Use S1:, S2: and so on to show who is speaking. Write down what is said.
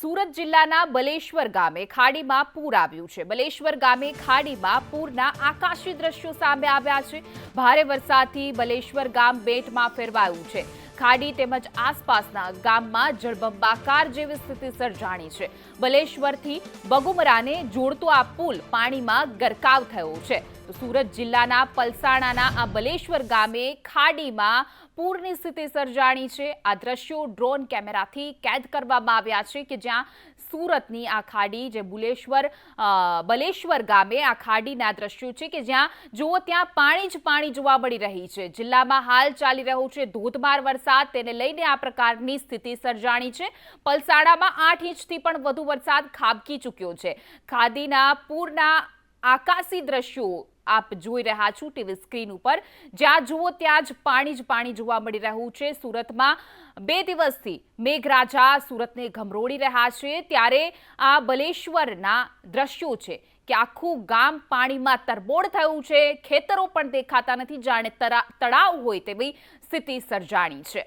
S1: સુરત જિલ્લાના બલેશ્વર ગામે ખાડીમાં પૂર આવ્યું છે. બલેશ્વર ગામે ખાડીમાં પૂરના આકાશી દ્રશ્યો સામે આવ્યા છે. ભારે વરસાદથી બલેશ્વર ગામ બેટમાં ફેરવાયું છે. ખાડી તેમજ આસપાસના ગામમાં જળબંબાકાર જેવી સ્થિતિ સર્જાણી છે. બલેશ્વરથી બગુમરાને જોડતો આ પુલ પાણીમાં ગરકાવ થયો છે. તો સુરત જિલ્લાના પલસાણાના આ બલેશ્વર ગામે ખાડીમાં પૂરની સ્થિતિ સર્જાણી છે. આ દ્રશ્યો ડ્રોન કેમેરાથી કેદ કરવામાં આવ્યા છે કે જ્યાં સુરતની આ ખાડી જે બુલેશ્વર બલેશ્વર ગામે આ ખાડીના દ્રશ્યો છે કે જ્યાં જુઓ ત્યાં પાણી જ પાણી જોવા મળી રહી છે. જિલ્લામાં હાલ ચાલી રહ્યો છે ધોધમાર વરસાદ તેને લઈને આ પ્રકારની સ્થિતિ સર્જાણી છે. પલસાડામાં આઠ ઇંચથી પણ વધુ વરસાદ ખાબકી ચૂક્યો છે. ખાદીના પૂરના આકાશી દ્રશ્યો આપ જોઈ રહ્યા છો ટીવી સ્ક્રીન ઉપર. જ્યાં જુઓ ત્યાં જ પાણી જ પાણી જોવા મળી રહ્યું છે. સુરતમાં બે દિવસથી મેઘરાજા સુરતને ઘમરોળી રહ્યા છે. ત્યારે આ બલેશ્વરના દ્રશ્યો છે કે આખું ગામ પાણીમાં તરબોળ થયું છે. ખેતરો પણ દેખાતા નથી. જાણે તળાવ હોય તેવી સ્થિતિ સર્જાણી છે.